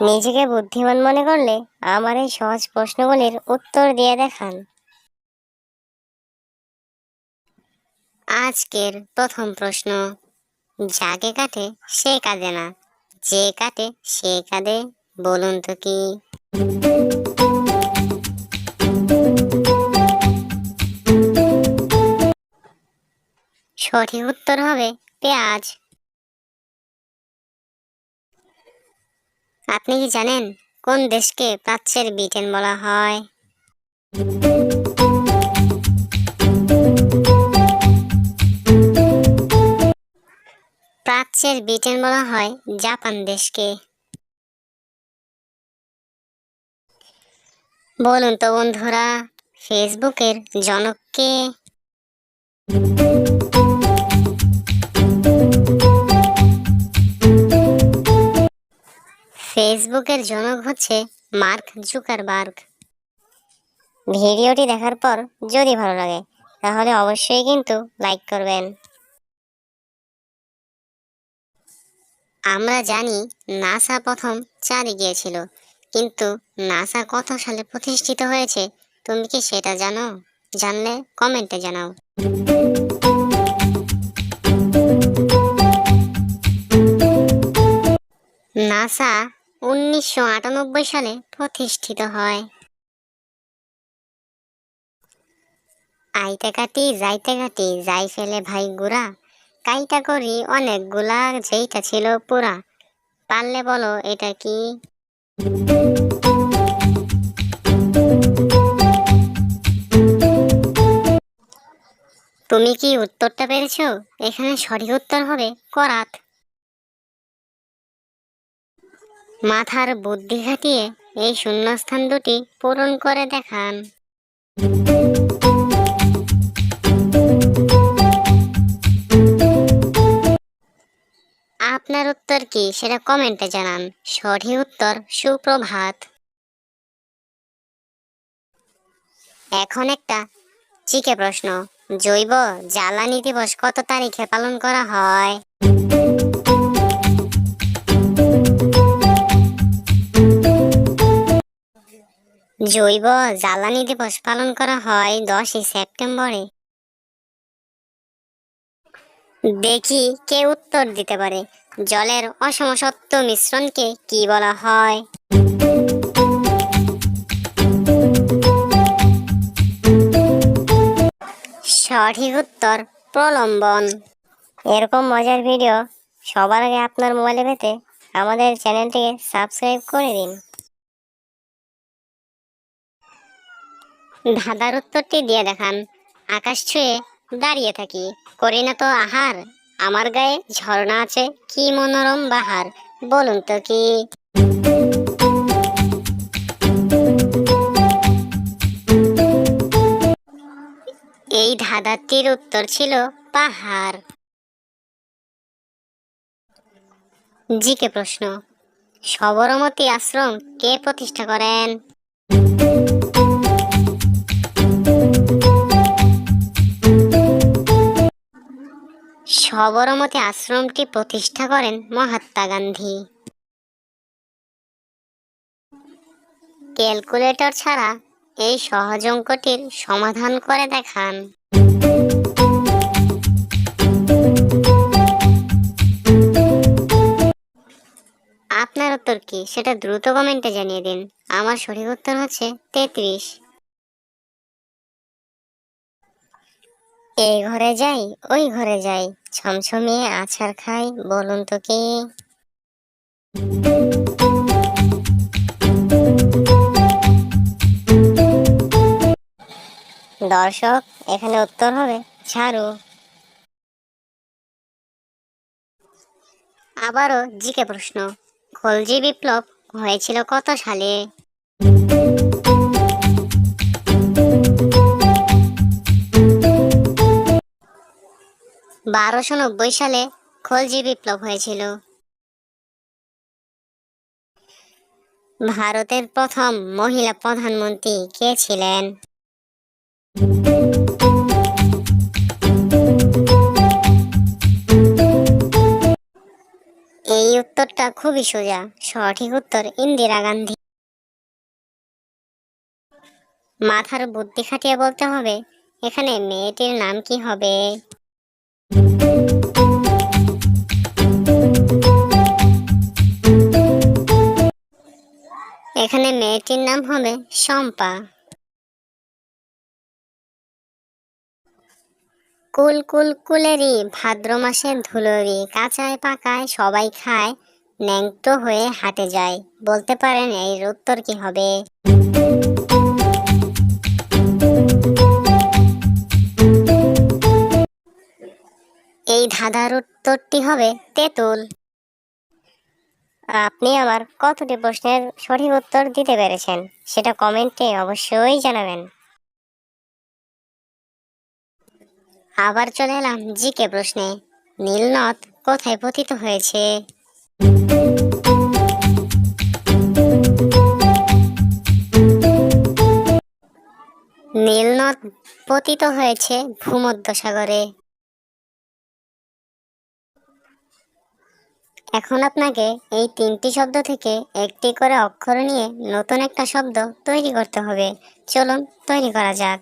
নিজেকে বুদ্ধিমান মনে করলে আমার এই সহজ প্রশ্নগুলির উত্তর দিয়ে দেখান। আজকের প্রথম প্রশ্ন, যাকে কাটে সে কাঁদে না। যে কাটে সে কাঁদে, বলুন তো কি? সঠিক উত্তর হবে পেঁয়াজ। আপনি কি জানেন কোন দেশকে প্রাচ্যের ব্রিটেন বলা হয়? প্রাচ্যের ব্রিটেন বলা হয় জাপান দেশকে। বলুন তো বন্ধুরা, ফেসবুকের জনককে ফেসবুকের জনক হচ্ছে মার্ক জুকারবার্গ। ভিডিওটি দেখার পর যদি ভালো লাগে, তাহলে অবশ্যই কিন্তু লাইক করবেন। আমরা জানি নাসা প্রথম চাঁদে গিয়েছিল, কিন্তু নাসা কত সালে প্রতিষ্ঠিত হয়েছে, তুমি কি সেটা জানো? জানলে কমেন্টে জানাও। নাসা উনিশশো আটানব্বই সালে প্রতিষ্ঠিত হয়। আইতে কাটি যাইতে কাটি যাই ফেলে ভাই গুড়া, কাইটা করি অনেকগুলা যেইটা ছিল পুরা। পারলে বলো এটা কি? তুমি কি উত্তরটা পেরেছ? এখানে সঠিক উত্তর হবে করাত। মাথার বুদ্ধি খাটিয়ে এই শূন্যস্থান দুটি পূরণ করে দেখান। আপনার উত্তর কি সেটা কমেন্টে জানান। সঠিক উত্তর সুপ্রভাত। এখন একটা চিকে প্রশ্ন। জৈব জ্বালানি দিবস কত তারিখে পালন করা হয়? জৈব জ্বালানি দিবস পালন করা হয় দশই সেপ্টেম্বরে। দেখি কে উত্তর দিতে পারে। জলের অসমসত্ব মিশ্রণকে কি বলা হয়? সঠিক উত্তর প্রলম্বন। এরকম মজার ভিডিও সবার আগে আপনার মোবাইলে পেতে আমাদের চ্যানেলটিকে সাবস্ক্রাইব করে দিন। ধাঁধার উত্তরটি দিয়ে দেখান। আকাশ ছুঁয়ে দাঁড়িয়ে থাকি। করি না তো আহার, আমার গায়ে ঝর্ণা আছে, কি মনোরম বাহার, বলুন তো কি? এই ধাঁধাটির উত্তর ছিল পাহাড়। জিকে প্রশ্ন, সবরমতী আশ্রম কে প্রতিষ্ঠা করেন? সবরমতী আশ্রমটি প্রতিষ্ঠা করেন মহাত্মা গান্ধী। ক্যালকুলেটর ছাড়া এই সহজ অঙ্কটির সমাধান করে দেখান। আপনার উত্তর কি? সেটা দ্রুত কমেন্টে জানিয়ে দিন। আমার সঠিক উত্তর হচ্ছে তেত্রিশ। এই ঘরে যাই, ওই ঘরে যাই। ছমছমিয়ে আছাড় খাই, বলুন তো কি? দর্শক, এখানে উত্তর হবে ছাড়ু আবারও জিকে প্রশ্ন, খলজি বিপ্লব হয়েছিল কত সালে? বারোশো নব্বই সালে খলজি বিপ্লব হয়েছিল। ভারতের প্রথম মহিলা প্রধানমন্ত্রী কে ছিলেন? এই উত্তরটা খুবই সোজা, সঠিক উত্তর ইন্দিরা গান্ধী। মাথার বুদ্ধি খাটিয়ে বলতে হবে, এখানে মেয়েটির নাম কি হবে? এখানে মেয়েটির নাম হবে শম্পা। কুল কুল কুলেরি, ভাদ্র মাসের ধুলোরি, কাঁচায় পাকায় সবাই খায়, ন্যাংটো হয়ে হাটে যায়। বলতে পারেন এর উত্তর কি হবে? এই ধাঁধার উত্তরটি হবে তেঁতুল। আপনি আমার কতটি প্রশ্নের সঠিক উত্তর দিতে পেরেছেন, সেটা কমেন্টে অবশ্যই জানাবেন। আবার চলে এলাম জিকে প্রশ্নে। নীলনদ কোথায় পতিত হয়েছে? নীলনদ পতিত হয়েছে ভূমধ্যসাগরে। এখন আপনাকে এই তিনটি শব্দ থেকে একটি করে অক্ষর নিয়ে নতুন একটা শব্দ তৈরি করতে হবে। চলুন, তৈরি করা যাক।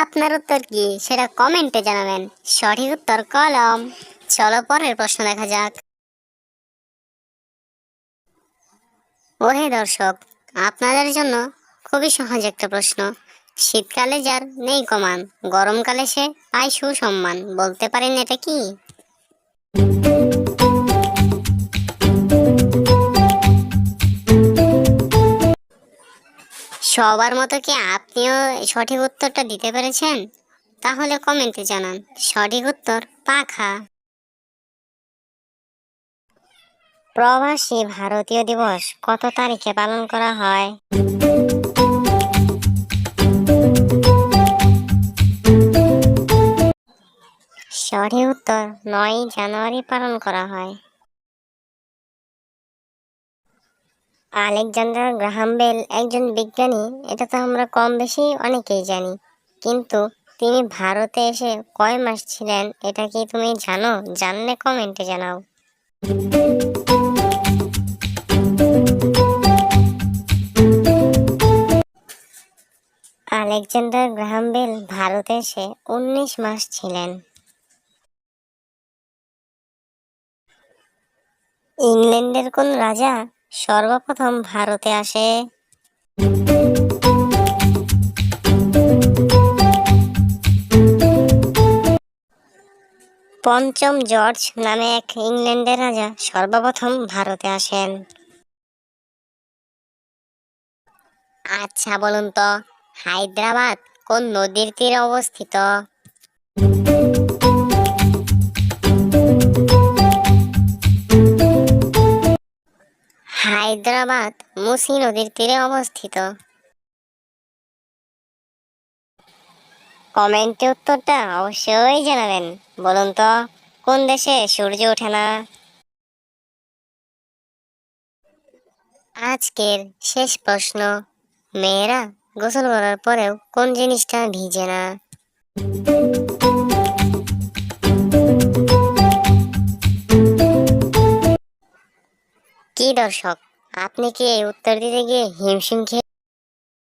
আপনার উত্তর কি? সেটা কমেন্টে জানাবেন। সঠিক উত্তর কলম। চলো, পরের প্রশ্ন দেখা যাক। ওহে দর্শক, আপনাদের জন্য খুবই সহজ একটা প্রশ্ন। শীতকালে যার নেই কমান, গরমকালে সে পায় সুসম্মান, বলতে পারেন এটা কি? সবার মতো কি আপনিও সঠিক উত্তরটা দিতে পেরেছেন? তাহলে কমেন্টে জানান, সঠিক উত্তর পাখা। প্রবাসী ভারতীয় দিবস কত তারিখে পালন করা হয়? সঠিক উত্তর নয় জানুয়ারি পালন করা হয়। আলেকজান্ডার গ্রাহাম বেল একজন বিজ্ঞানী, এটা তো আমরা কম বেশি অনেকেই জানি। কিন্তু তিনি ভারতে এসে কয় মাস ছিলেন, এটা কি তুমি জানো? জানলে কমেন্টে জানাও। আলেকজান্ডার গ্রাহাম বেল ভারতে এসে উনিশ মাস ছিলেন। ইংল্যান্ডের কোন রাজা সর্বপ্রথম ভারতে আসে? পঞ্চম জর্জ নামে এক ইংল্যান্ডের রাজা সর্বপ্রথম ভারতে আসেন। আচ্ছা বলুন তো, হায়দ্রাবাদ কোন নদীর তীরে অবস্থিত? হায়দ্রাবাদ, মুসি নদীর তীরে অবস্থিত। কমেন্টে উত্তরটা অবশ্যই জানাবেন। বলুন তো, কোন দেশে সূর্য ওঠে না? আজকের শেষ প্রশ্ন, মেয়েরা গোসল করার পরেও কোন জিনিসটা ভিজে না? দর্শক? আপনি কি এই উত্তর দিতে গিয়ে হিমশিম খেয়ে